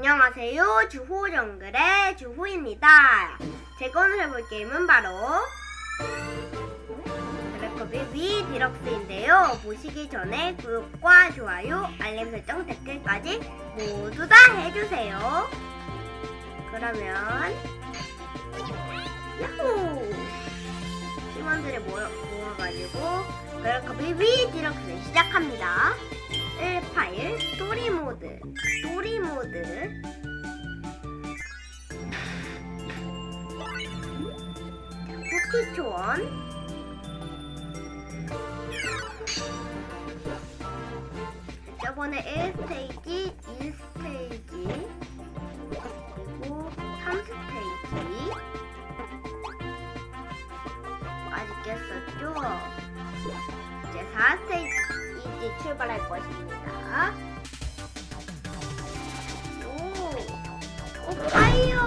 안녕하세요. 주호 정글의 주호입니다. 제가 오늘 해볼 게임은 바로 드래커비 위 디럭스인데요. 보시기 전에 구독과 좋아요, 알림 설정, 댓글까지 모두 다 해주세요. 그러면 야호! 팀원들이 모여, 모아가지고 드래커비 위 디럭스 시작합니다. 1 파일 스토리 모드. 스토리 모드. 쿠키 초원 저번에 1스테이지, 2스테이지 그리고 3스테이지. 아직 깼었죠? 이제 4스테이지 출발할 것입니다. 오, 오 파이어!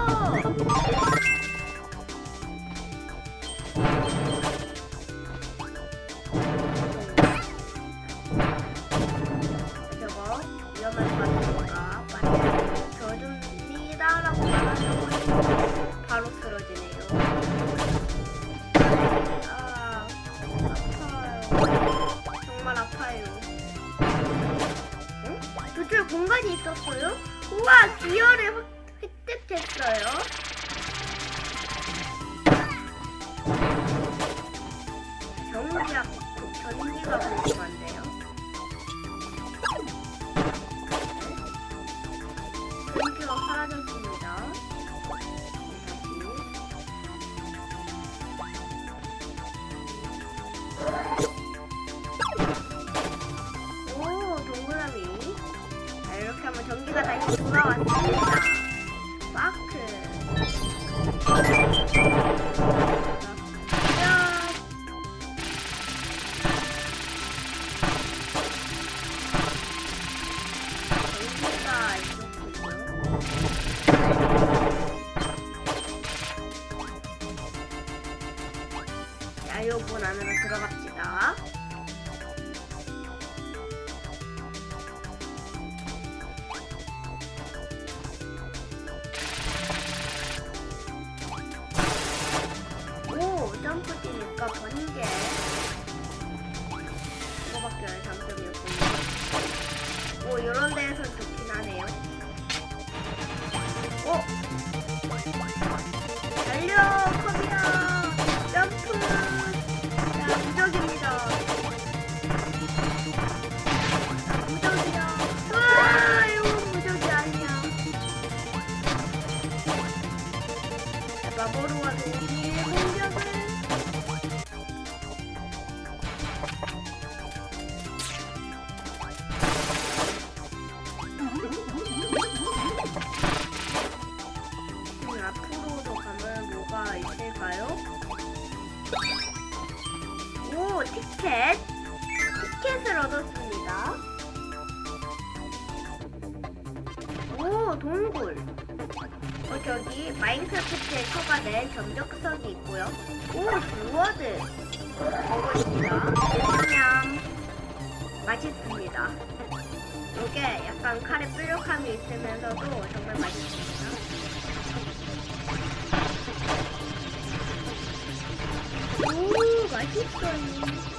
Come on. 이런 데에서 먹었습니다. 냠 맛있습니다. 이게 약간 칼에 뾰족함이 있으면서도 정말 맛있습니다. 오, 맛있어요.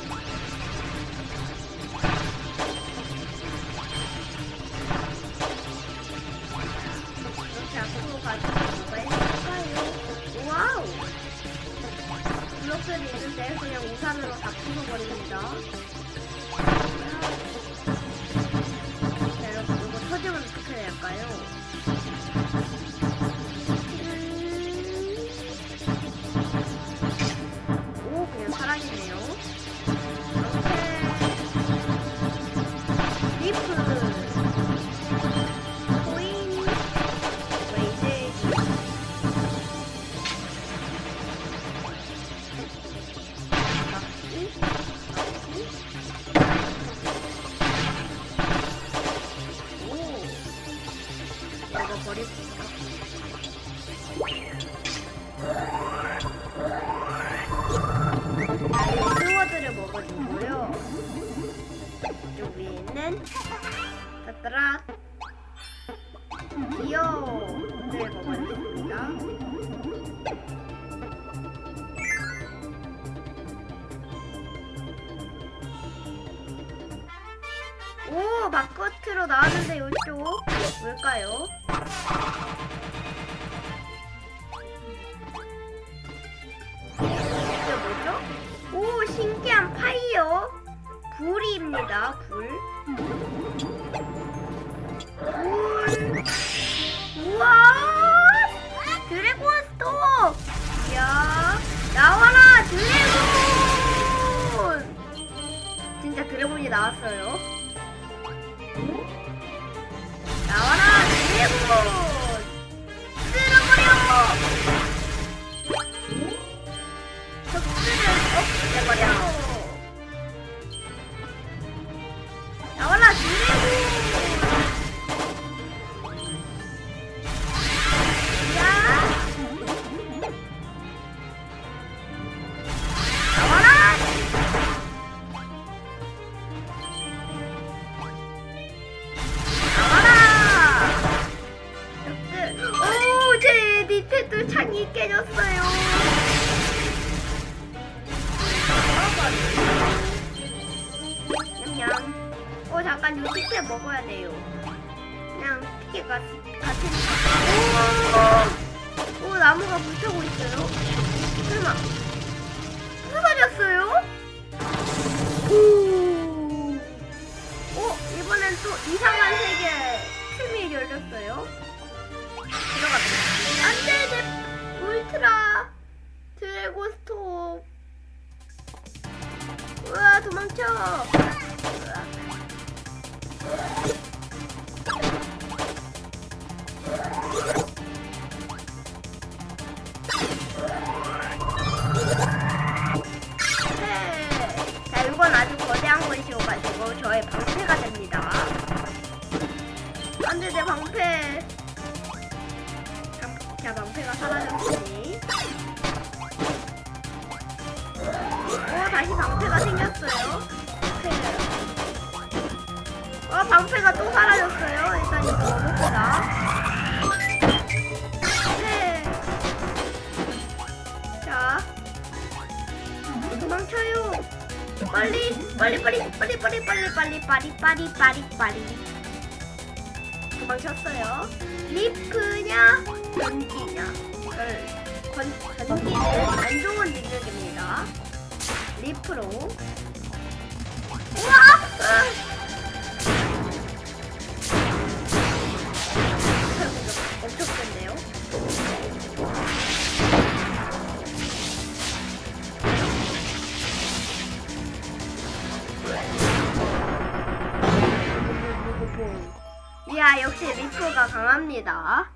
불입니다. 불. 불. 우와! 드래곤스톱 이야 나와라 드래곤! 진짜 드래곤이 나왔어요. 나와라 드래곤! 쓸어버려! 적들을 없애버려 밑에도 창이 깨졌어요. 냠냠 어 잠깐 요 티켓 먹어야 돼요. 그냥 같, 같으니까 오, 오 나무가 불타고 있어요. 설마. 부서졌어요? 오, 오 이번엔 또 이상한 세계 틈이 열렸어요. 들어갔다 안돼 내 울트라 드래곤스톱 우와 도망쳐. 네. 자, 이건 아주 거대한 것이어가지고 저의 방패 방패가 사라졌으니. 오 다시 방패가 생겼어요. 오케이. 어 방패가 또 사라졌어요. 일단 이거 먹읍시다. 네. 자. 도망쳐요. 빨리 빨리 빨리 빨리 빨리 빨리 빨리 빨리 빨리 빨리 빨리 도망쳤어요. 리프냐 전기냐 어, 건, 전기는 안 좋은 능력입니다. 리프로 우와 아. 엄청 센데요. 이야 역시 리프가 강합니다.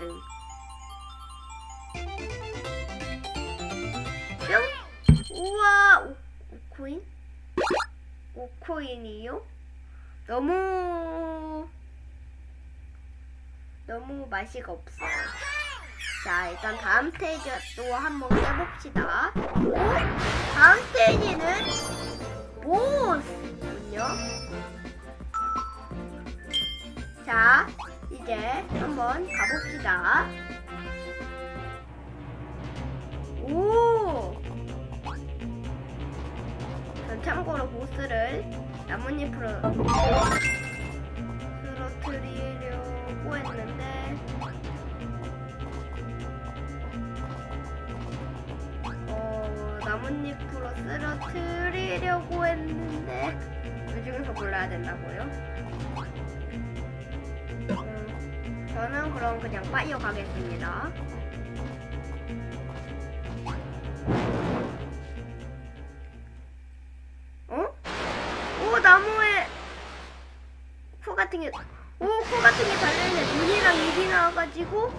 4등 뿅 우와 5코인 5코인이요? 너무 너무 맛이가 없어요. 자, 일단 다음 스테이지 또 한번 해봅시다. 오? 다음 스테이지는 보스군요. 자, 이제 한번 가봅시다. 오! 전 참고로 보스를 나뭇잎으로 쓰러뜨리려고 했는데 어, 나뭇잎으로 쓰러뜨리려고 했는데 그 중에서 골라야 된다고요? 저는 그럼 그냥 파이어 가겠습니다. 어? 오 나무에 코 같은 게, 오 코 같은 게 달려있네. 눈이랑 입이 나와가지고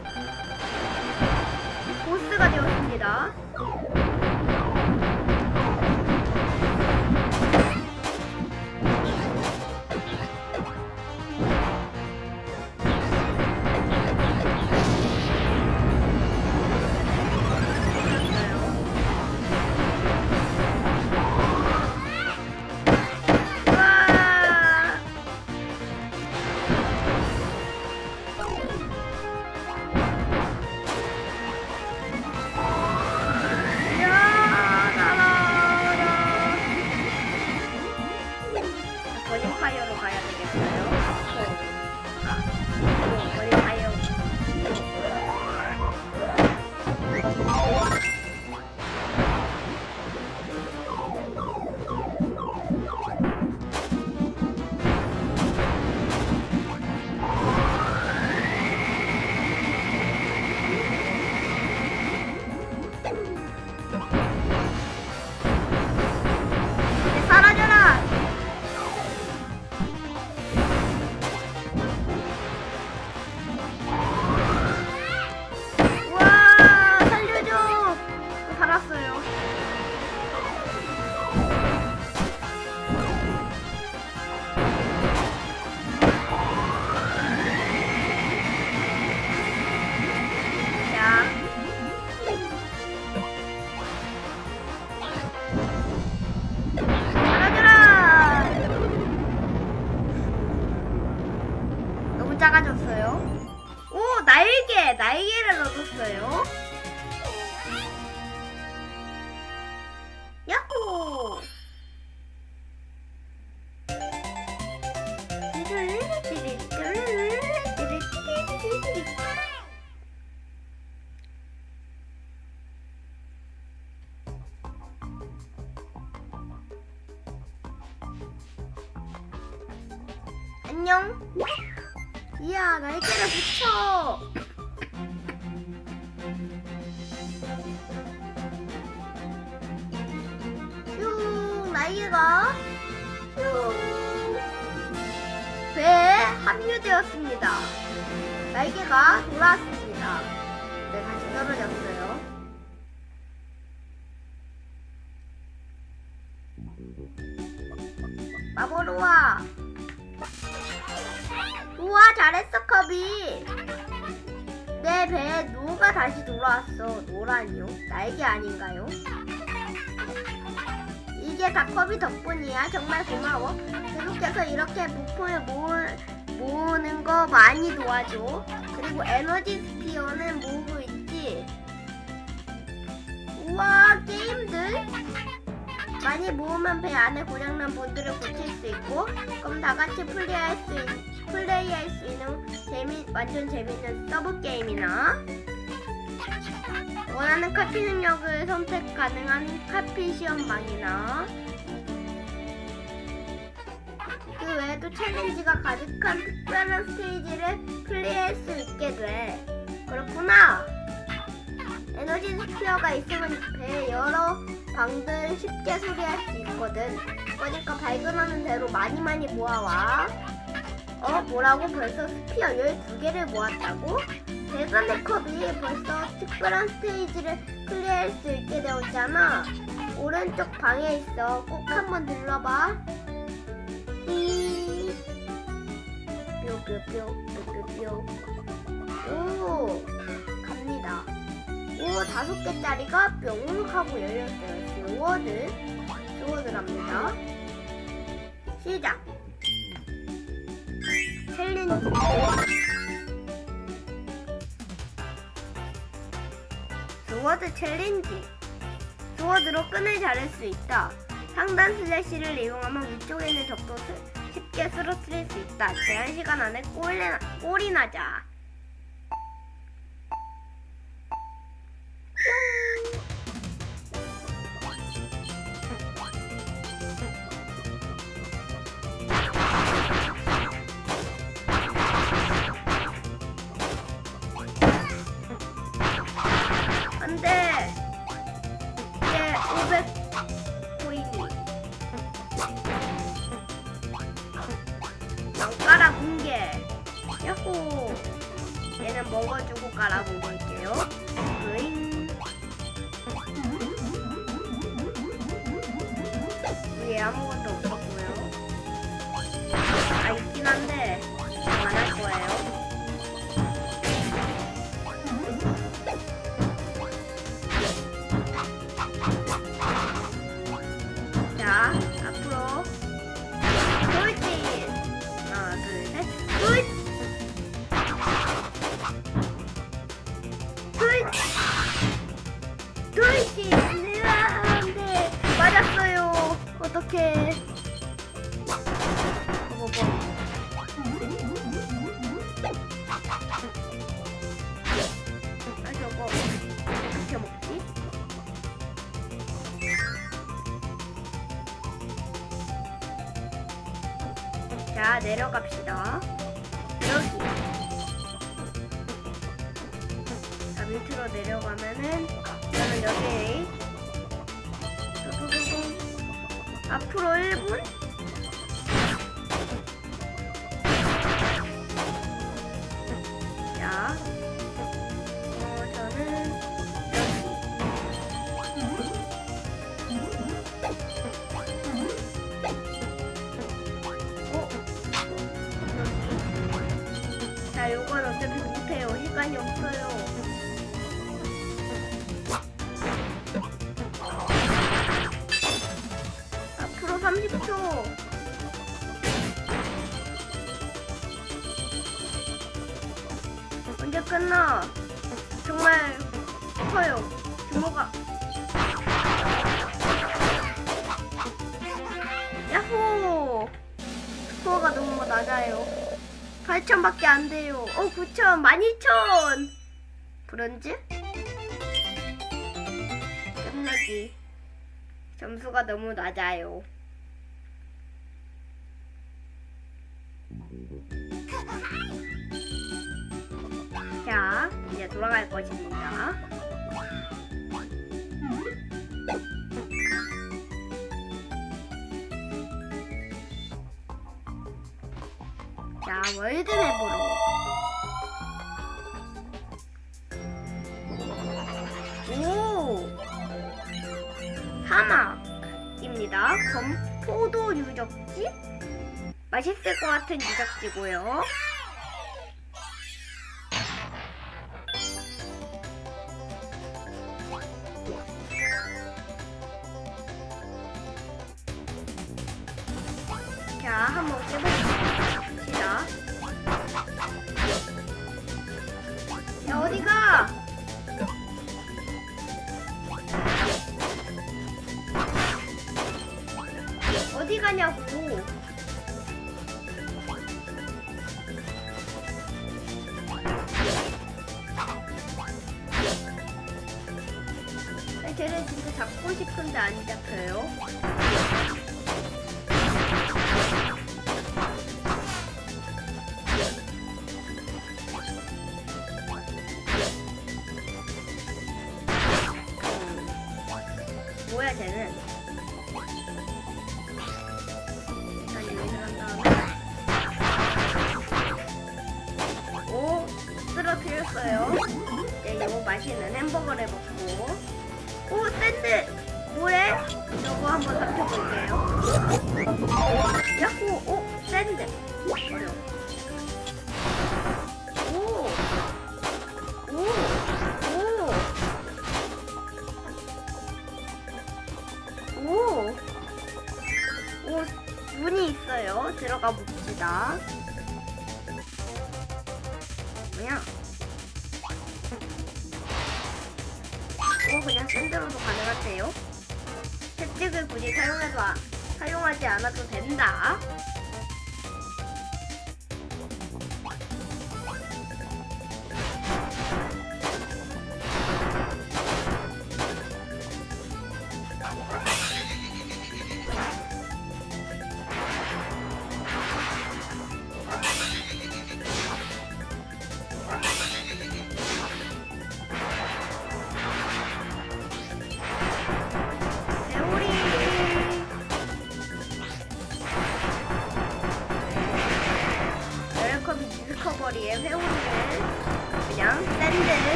슝. 배에 합류되었습니다. 날개가 돌아왔습니다. 네, 다시 떨어졌어요. 마보로와. 우와 잘했어 커비 내 배에 노가 다시 돌아왔어 노라니요 날개 아닌가요? 이게 다 커비 덕분이야. 정말 고마워. 계속해서 이렇게 부품을 모으, 모으는 거 많이 도와줘. 그리고 에너지 스피어는 모으고 있지? 우와 게임들. 많이 모으면 배 안에 고장난 본들을 고칠 수 있고 그럼 다 같이 플레이할 수 있, 플레이할 수 있는 재미 완전 재밌는 서브 게임이나 원하는 카피 능력을 선택 가능한 카피 시험방이나 그 외에도 챌린지가 가득한 특별한 스테이지를 플레이할 수 있게 돼. 그렇구나. 에너지 스피어가 있으면 배에 여러 방들 쉽게 수리할 수 있거든. 그러니까 발견하는 대로 많이 많이 모아와. 어, 뭐라고 벌써 스피어 12개를 모았다고? 대단해 컵이 벌써 특별한 스테이지를 클리어할 수 있게 되었잖아. 오른쪽 방에 있어. 꼭 한번 들러봐. 삐. 뾰뾰뾰, 뾰뾰뾰. 오, 갑니다. 오, 다섯 개짜리가 뿅 하고 열렸어요. 스워드. 스워드랍니다. 시작. 챌린지. 워드 챌린지. 스워드로 끈을 자를 수 있다. 상단 슬래시를 이용하면 위쪽에 있는 적도를 쉽게 쓰러뜨릴 수 있다. 제한 시간 안에 골이, 나자. 먹어주고 깔아먹을게요. 으잉. 위에 아무것도 없었고요. 아, 있긴 한데, 자, 내려갑시다. 여기. 자, 밑으로 내려가면은, 저는 여기. 앞으로 1분? 낮아요. 8천밖에 안 돼요. 어, 9천, 12,000! 브론즈? 끝내기. 점수가 너무 낮아요. 자, 이제 돌아갈 것입니다. 월드맵으로. 오! 사막입니다. 검포도 유적지? 맛있을 것 같은 유적지고요. 자, 한번 깨봅시다. 맛있는 햄버거를 먹고 오 샌드 뭐래? 저거 한번 살펴볼게요. 야호 오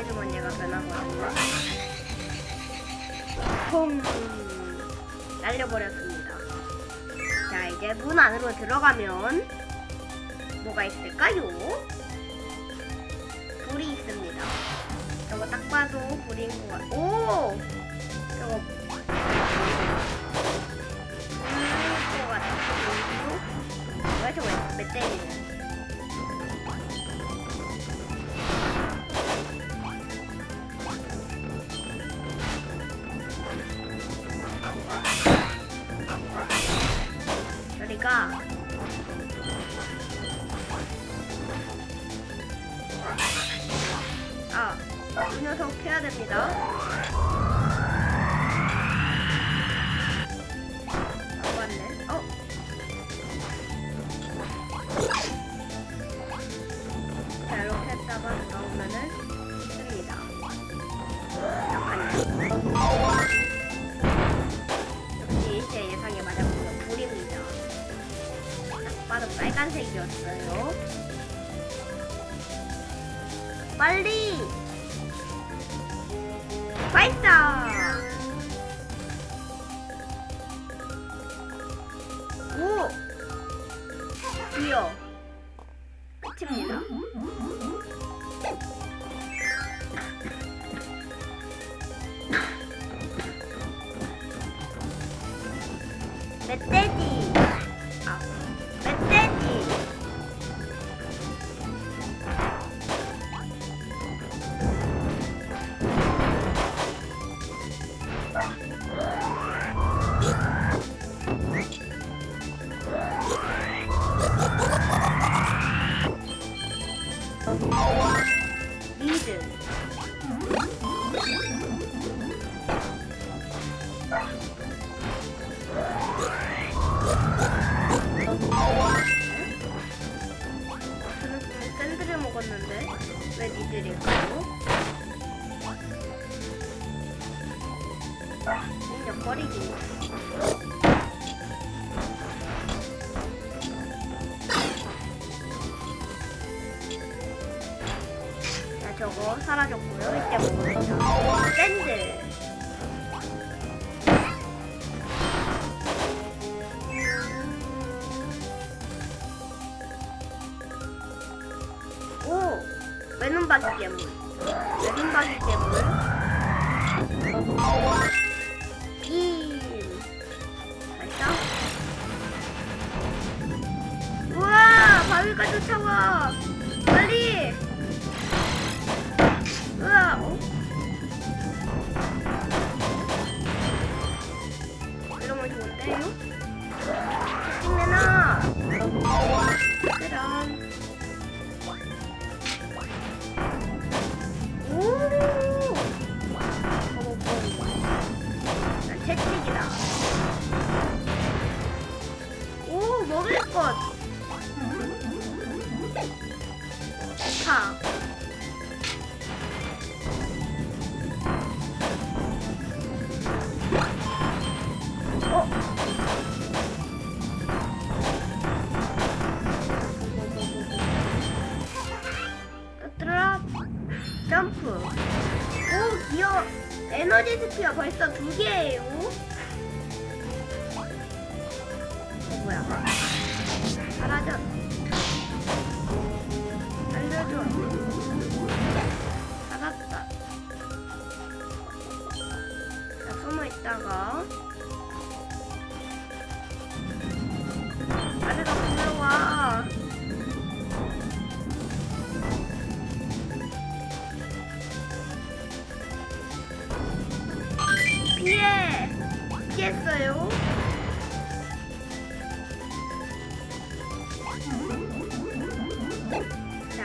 얘가 변하고요. 퐁! 날려버렸습니다. 자, 이제 문 안으로 들어가면 뭐가 있을까요? 불이 있습니다. 저거 딱 봐도 불인 것 같... 오! 저거 불인 것 같아요. 왜 저거 멧돼지는? 저리가 외눈박이 괴물 외눈박이 괴물 빔 발사 우와 바위가 쫓아와. 빨리. 우와. 어? 이러면 좋은데요? 벌써 두 개예요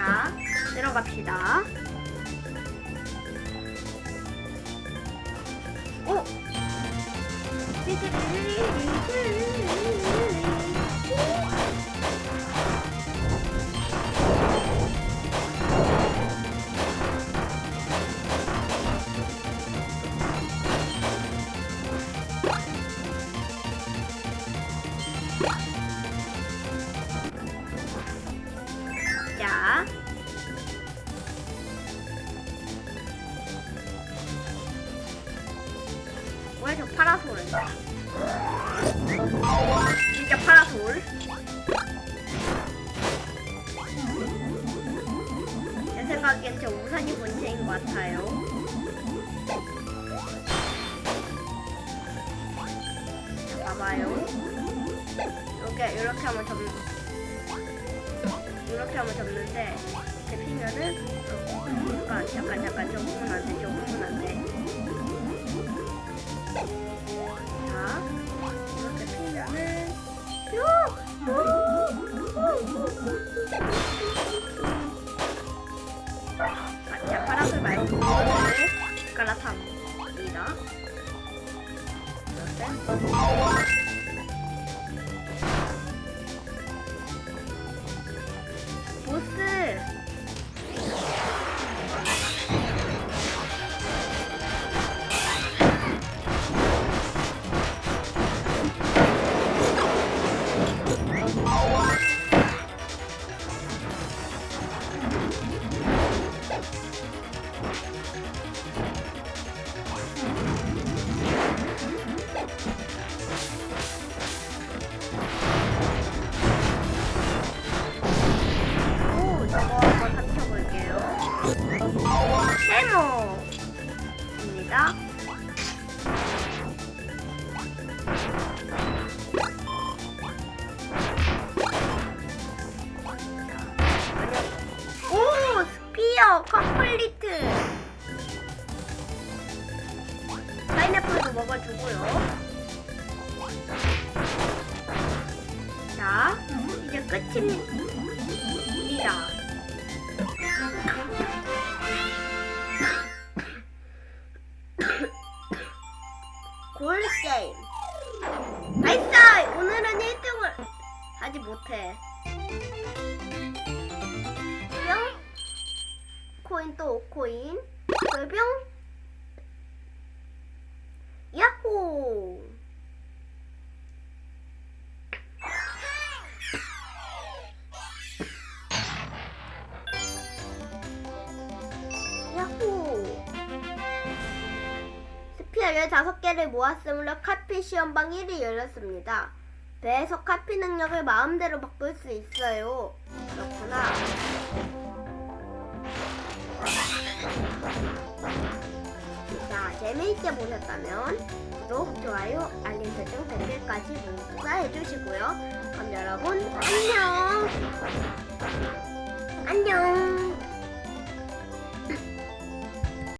자, 들어갑시다. 오! 봐봐요. 이렇게 이렇게 하면 접 이렇게 하면 접는데 이렇게 피면은 어, 잠깐 잠깐 잠깐 저 부분 안돼 저 부분 안돼 자 이렇게 피면은 아, 자 파란색 말고 Thank you. 하지 못해. 뿅. 코인 또 5코인. 뿅. 야호. 야호. 스피어 15개를 모았으므로 카피 시험방 1이 열렸습니다. 배에서 카피 능력을 마음대로 바꿀 수 있어요. 그렇구나. 자, 재미있게 보셨다면 구독, 좋아요, 알림 설정, 댓글까지 모두 다 해주시고요. 그럼 여러분 안녕. 안녕.